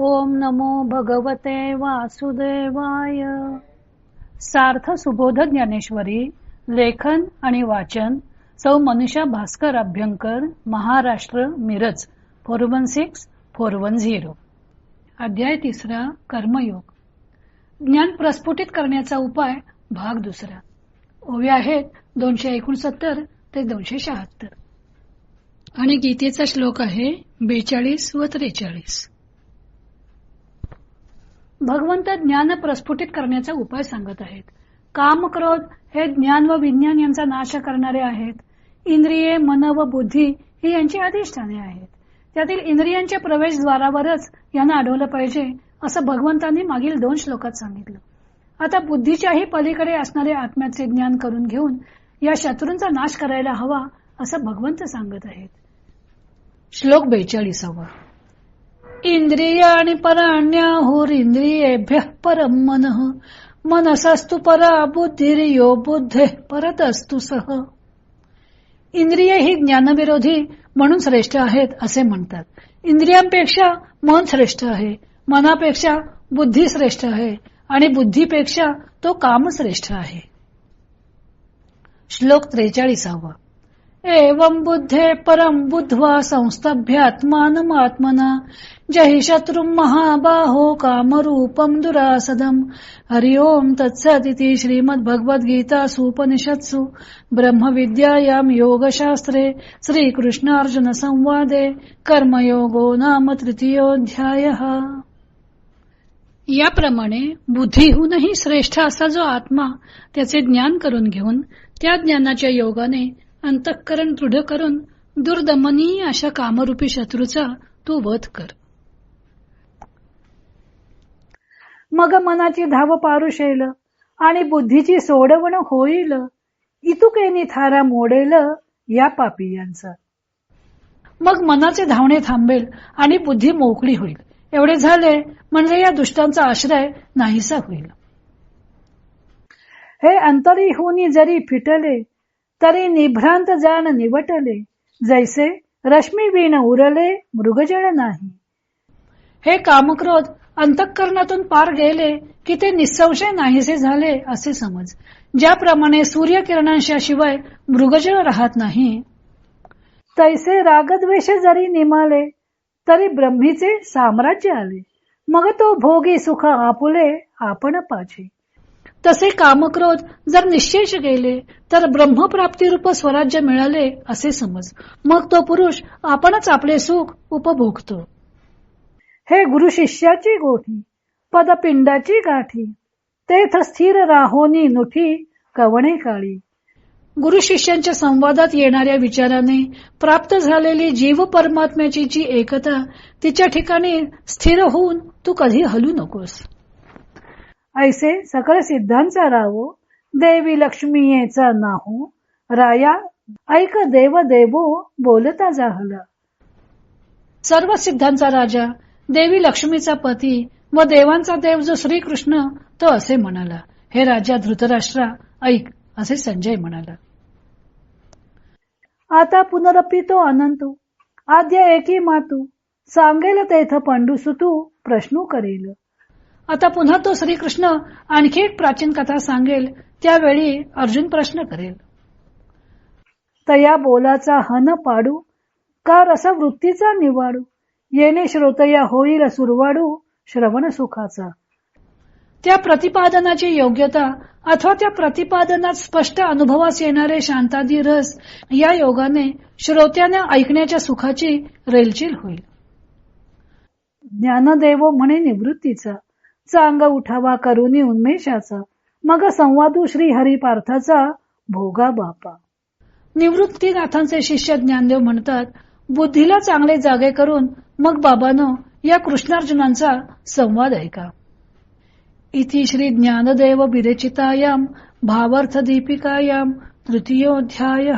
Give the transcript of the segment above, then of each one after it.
ओम नमो भगवते वासुदेवाय. सार्थ सुबोध ज्ञानेश्वरी लेखन आणि वाचन सौ Manusha Bhaskar Abhyankar Maharashtra Miraj four one six four one zero. अध्याय तिसरा कर्मयोग. ज्ञान प्रस्फुटित करण्याचा उपाय भाग दुसरा. ओव्या आहेत दोनशे एकोणसत्तर ते दोनशे शहात्तर. आणि गीतेचा श्लोक आहे बेचाळीस व त्रेचाळीस. भगवंत ज्ञान प्रस्फुटित करण्याचा उपाय सांगत आहेत. काम क्रोध हे ज्ञान व विज्ञान यांचा नाश करणारे आहेत. इंद्रिये मन व बुद्धी ही यांची अधिष्ठाने आहेत. त्यातील इंद्रियांच्या प्रवेशद्वारावरच यांना अडवलं पाहिजे असं भगवंतांनी मागील दोन श्लोकात सांगितलं. आता बुद्धीच्याही पलीकडे असणारे आत्म्याचे ज्ञान करून घेऊन या शत्रूंचा नाश करायला हवा असं भगवंत सांगत आहेत. श्लोक बेचाळीसावा. इंद्रियाणि पराण्याहुर इंद्रियेभ्य परम मन। मनसस्तु परा बुद्धिर्यो बुद्धे परतस्तु सह इंद्रिय ही ज्ञानविरोधी म्हणून श्रेष्ठ आहेत असे म्हणतात। इंद्रियांपेक्षा मन श्रेष्ठ आहे मनापेक्षा बुद्धी श्रेष्ठ आहे आणि बुद्धीपेक्षा तो काम श्रेष्ठ आहे। श्लोक त्रेचाळीसावा। एवं बुद्धे परम बुद्ध्वा संस्तभ्यात्मानमात्मना। जहि शत्रु महाबाहो कामरूपम दुरासदम हरि ओम तत्सदिति श्रीमद्भगवद्गीतासु उपनिषत्सु ब्रह्मविद्यायां योगशास्त्रे श्रीकृष्णार्जुनसंवादे कर्मयोगो नाम तृतीयोऽध्यायः। याप्रमाणे बुद्धीहूनही श्रेष्ठ असा जो आत्मा त्याचे ज्ञान करून घेऊन त्या ज्ञानाच्या योगाने अंतःकरण दृढ करून दुर्दमनीय अशा कामरूपी शत्रूचा तू वध कर. मग मनाची धाव पारुशेल आणि बुद्धीची सोडवण होईल. इतुकेनी थारा मोडेल या पापियांचा. मग मनाचे धावणे थांबेल आणि बुद्धी मोकळी होईल. एवढे झाले म्हणजे या दुष्टांचा आश्रय नाहीसा होईल. हे अंतरी होनी जरी फिटले तरी निभ्रांत जाण निवटले. जैसे रश्मी वीण उरले मृगजळ नाही. हे कामक्रोध अंतःकरणातून पार गेले की ते निसंशय नाहीसे झाले असे समज. ज्याप्रमाणे सूर्यकिरणांशिवाय मृगजळ राहत नाही. तैसे रागद्वेष जरी निमाले तरी ब्रह्मीचे साम्राज्य आले. मग तो भोगी सुख आपुले आपण पाचे. तसे कामक्रोध जर निश्चेष गेले तर ब्रह्मप्राप्तीरूप स्वराज्य मिळाले असे समज. मग तो पुरुष आपणच आपले सुख उपभोगतो. हे गुरु शिष्याची गोठी पदपिंडाची गाठी तेथ स्थिर राहोनी नुठी कवणे काळी. गुरु शिष्यांच्या संवादात येणाऱ्या विचाराने प्राप्त झालेली जीव परमात्म्याची जी एकता तिच्या ठिकाणी स्थिर होऊन तू कधी हलू नकोस. ऐसे सकळ सिद्धांचा रावो देवी लक्ष्मीयेचा नाहो राया ऐक देव देवो बोलता जाहला. सर्व सिद्धांचा राजा देवी लक्ष्मीचा पती व देवांचा देव जो श्रीकृष्ण तो असे म्हणाला हे राजा धृतराष्ट्रा ऐक असे संजय म्हणाला. आता पुनरपी तो अनंतू आद्य एकी मातू सांगेल तेथ पंडुसुतू प्रश्न करेल. आता पुन्हा तो श्रीकृष्ण आणखी एक प्राचीन कथा सांगेल त्यावेळी अर्जुन प्रश्न करेल. तया बोलाचा हन पाडू का रस वृत्तीचा निवाडू? येणे श्रोतया होईल सुरवाडू श्रवण सुखाचा. त्या प्रतिपादनाची योग्यता अथवा त्या प्रतिपादनात स्पष्ट अनुभवास येणारे शांतादी रस या योगाने श्रोत्याने ऐकण्याच्या सुखाची रेलचील होईल. ज्ञानदेव म्हणे निवृत्तीचा चांग उठावा करुनी उन्मेषाचा मग संवादू श्री हरी पार्थाचा भोगा बापा. निवृत्तीनाथांचे शिष्य ज्ञानदेव म्हणतात बुद्धीला चांगले जागे करून मग बाबानो या कृष्णार्जुनांचा संवाद ऐका. इति श्री ज्ञानदेव विरचितायाम भावार्थ दीपिकायाम तृतीयोध्याय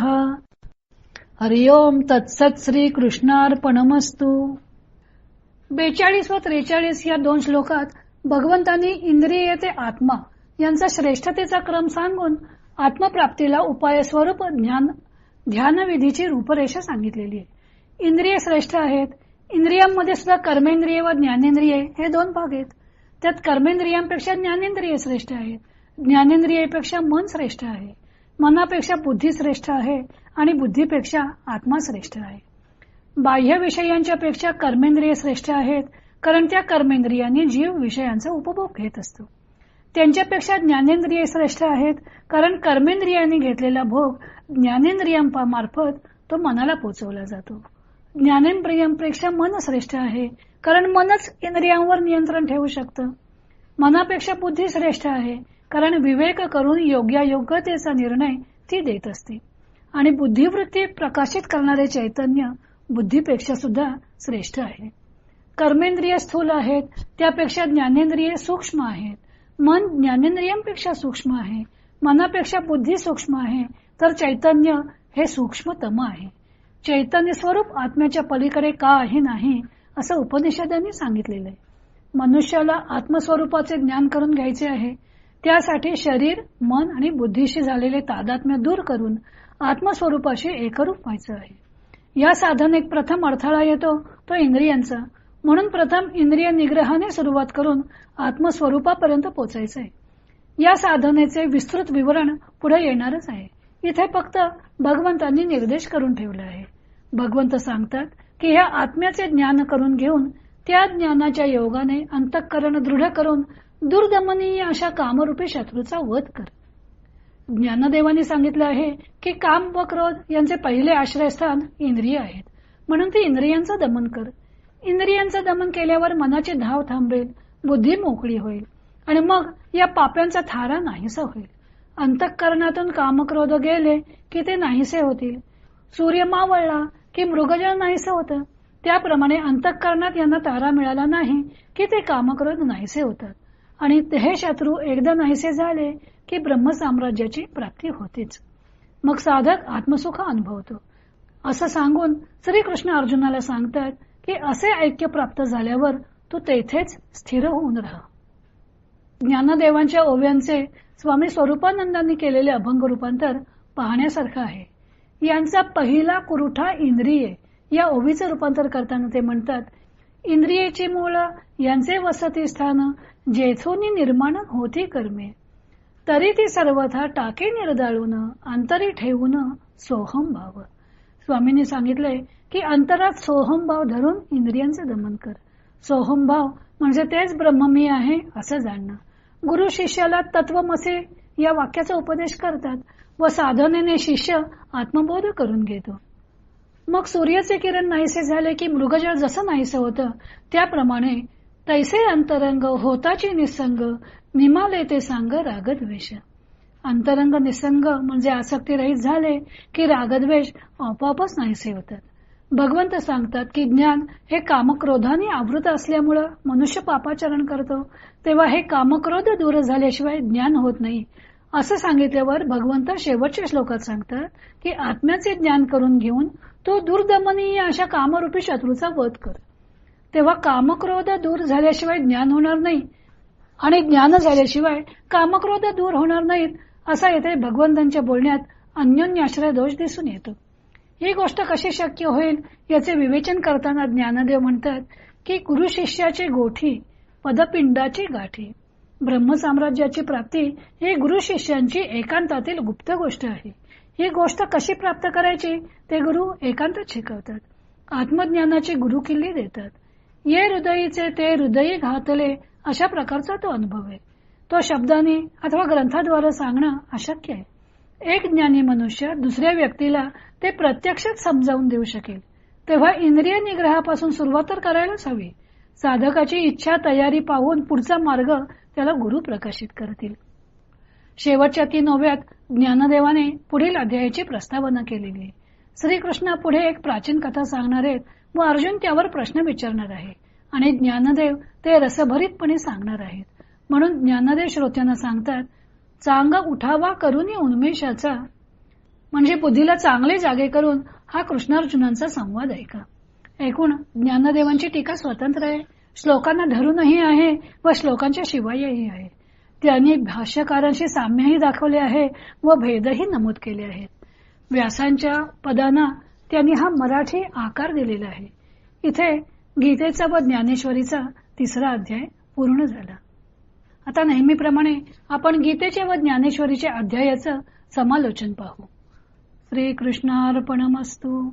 हरिओम तत्सत श्री कृष्णार्पणमस्तू. बेचाळीस व त्रेचाळीस या दोन श्लोकात भगवंतांनी इंद्रिय ते आत्मा यांचा श्रेष्ठतेचा क्रम सांगून आत्मप्राप्तीला उपाय स्वरूप ज्ञान ध्यानविधीची रूपरेषा सांगितलेली आहे. इंद्रिय श्रेष्ठ आहेत. इंद्रियांमध्ये सुद्धा कर्मेंद्रिय व ज्ञानेंद्रिय हे दोन भाग आहेत. त्यात कर्मेंद्रियांपेक्षा ज्ञानेंद्रिय श्रेष्ठ आहेत. ज्ञानेंद्रियपेक्षा मन श्रेष्ठ आहे. मनापेक्षा बुद्धी श्रेष्ठ आहे आणि बुद्धीपेक्षा आत्मा श्रेष्ठ आहे. बाह्य विषयांच्या पेक्षा कर्मेंद्रिय श्रेष्ठ आहेत. कारण त्या कर्मेंद्रियांनी जीव विषयांचा उपभोग घेत असतो. त्यांच्यापेक्षा ज्ञानेंद्रिय श्रेष्ठ आहेत कारण कर्मेंद्रियांनी घेतलेला भोग ज्ञानेंद्रियांमार्फत तो मनाला पोचवला जातो. ज्ञानेंद्रियांपेक्षा मन श्रेष्ठ आहे कारण मनच इंद्रियांवर नियंत्रण ठेवू शकतं. मनापेक्षा बुद्धी श्रेष्ठ आहे कारण विवेक करून योग्यायोग्यतेचा निर्णय ती देत असते. आणि बुद्धिवृत्ती प्रकाशित करणारे चैतन्य बुद्धीपेक्षा सुद्धा श्रेष्ठ आहे. कर्मेंद्रिय स्थूल आहेत त्यापेक्षा ज्ञानेंद्रिय सूक्ष्म आहेत. मन ज्ञानेंद्रियांपेक्षा सूक्ष्म आहे मनापेक्षा बुद्धी सूक्ष्म आहे तर चैतन्य हे सूक्ष्मतम आहे. चैतन्य स्वरूप आत्म्याच्या पलीकडे का आहे नाही असं उपनिषदांनी सांगितलेलं आहे मनुष्याला आत्मस्वरूपाचे ज्ञान करून घ्यायचे आहे त्यासाठी शरीर मन आणि बुद्धीशी झालेले तादात्म्य दूर करून आत्मस्वरूपाशी एकरूप व्हायचं आहे. या साधन एक प्रथम अडथळा येतो तो इंद्रियांचा. म्हणून प्रथम इंद्रिय निग्रहाने सुरुवात करून आत्मस्वरूपापर्यंत पोचायचंय. या साधनेचे विस्तृत विवरण पुढे येणारच आहे. इथे फक्त भगवंतांनी निर्देश करून ठेवला आहे. भगवंत सांगतात की ह्या आत्म्याचे ज्ञान करून घेऊन त्या ज्ञानाच्या योगाने अंतःकरण दृढ करून दुर्दमनीय अशा कामरूपी शत्रूचा वध कर. ज्ञानदेवानी सांगितलं आहे की काम व क्रोध यांचे पहिले आश्रयस्थान इंद्रिय आहेत. म्हणून ते इंद्रियांचं दमन कर. इंद्रियांचं दमन केल्यावर मनाची धाव थांबेल बुद्धी मोकळी होईल आणि मग या पाप्यांचा थारा नाहीसा होईल. अंतःकरणातून कामक्रोध गेले की ते नाहीसे होतील. सूर्य मावळला की मृगजळ नाहीसे होतं. त्याप्रमाणे अंतःकरणात यांना तारा मिळाला नाही की ते कामक्रोध नाहीसे होतात. आणि हे शत्रू एकदा नाहीसे झाले की ब्रह्मसाम्राज्याची प्राप्ती होतीच. मग साधक आत्मसुख अनुभवतो. असं सांगून श्रीकृष्ण अर्जुनाला सांगतात की असे ऐक्य प्राप्त झाल्यावर तू तेथेच स्थिर होऊन राहा. ज्ञानदेवांच्या ओव्यांचे स्वामी स्वरूपानंदांनी केलेले अभंग रूपांतर पाहण्यासारखं आहे. यांचा पहिला कुरुठा इंद्रिये या ओवीचं रूपांतर करताना ते म्हणतात इंद्रियेची मूळ यांचे वसती स्थान जेथून निर्माण होती कर्मे. तरी ती सर्वथा टाके निर्दाळून अंतरी ठेवून सोहम भाव. स्वामींनी सांगितले की अंतरात सोहम भाव धरून इंद्रियांचे दमन कर. सोहम भाव म्हणजे तेच ब्रह्म मी आहे असं जाणणं. गुरु शिष्याला तत्वमसे या वाक्याचा उपदेश करतात व साधनेने शिष्य आत्मबोध करून घेतो. मग सूर्याचे किरण नाहीसे झाले की मृगजळ जसं नाहीसे होतं त्याप्रमाणे तैसे अंतरंग होताची निसंग निमाले ते सांग रागद्वेष. अंतरंग निसंग म्हणजे आसक्तीरहित झाले की रागद्वेष आपोआपच नाहीसे होतात. भगवंत सांगतात की ज्ञान हे कामक्रोधाने आवृत असल्यामुळं मनुष्य पापाचरण करतो तेव्हा हे कामक्रोध दूर झाल्याशिवाय ज्ञान होत नाही. असं सांगितल्यावर भगवंत शेवटच्या श्लोकात सांगतात की आत्म्याचे ज्ञान करून घेऊन तो दुर्दमनीय अशा कामरूपी शत्रूचा वध कर. तेव्हा कामक्रोध दूर झाल्याशिवाय ज्ञान होणार नाही आणि ज्ञान झाल्याशिवाय कामक्रोध दूर होणार नाहीत असा येथे भगवंतांच्या बोलण्यात अन्योन्याश्रय दोष दिसून येतो. ही गोष्ट कशी शक्य होईल याचे विवेचन करताना ज्ञानदेव म्हणतात की गुरु शिष्याची गोठी पदपिंडाची गाठी. ब्रह्मसाम्राज्याची प्राप्ती ही गुरु शिष्यांची एकांतातील गुप्त गोष्ट आहे. ही गोष्ट कशी प्राप्त करायची? ते गुरु एकांतात शिकवतात. आत्मज्ञानाची गुरु किल्ली देतात. ये हृदयीचे ते हृदयी घातले अशा प्रकारचा तो अनुभव आहे. तो शब्दाने अथवा ग्रंथाद्वारे सांगणं अशक्य आहे. एक ज्ञानी मनुष्य दुसऱ्या व्यक्तीला ते प्रत्यक्षच समजावून देऊ शकेल. तेव्हा इंद्रिय निग्रहापासून सुरुवात तर करायलाच हवी. साधकाची इच्छा तयारी पाहून पुढचा मार्ग त्याला गुरु प्रकाशित करतील. शेवटच्या तीन ओव्यात ज्ञानदेवाने पुढील अध्यायाची प्रस्तावना केलेली आहे. श्रीकृष्ण पुढे एक प्राचीन कथा सांगणार आहेत व अर्जुन त्यावर प्रश्न विचारणार आहे. आणि ज्ञानदेव ते रसभरीतपणे सांगणार आहेत. म्हणून ज्ञानदेव श्रोत्यांना सांगतात चांग उठावा करून उन्मेषाचा. म्हणजे बुद्धीला चांगले जागे करून हा कृष्णार्जुनांचा संवाद ऐका. ऐकून ज्ञानदेवांची टीका स्वतंत्र आहे. श्लोकांना धरूनही आहे व श्लोकांच्या शिवायही आहे. त्यांनी भाष्यकारांशी साम्यही दाखवले आहे व भेदही नमूद केले आहेत. व्यासांच्या पदांना त्यांनी हा मराठी आकार दिलेला आहे. इथे गीतेचा व ज्ञानेश्वरीचा तिसरा अध्याय पूर्ण झाला. आता नेहमीप्रमाणे आपण गीतेचे व ज्ञानेश्वरीचे अध्यायाचं समालोचन पाहू. श्री कृष्णार्पणमस्तू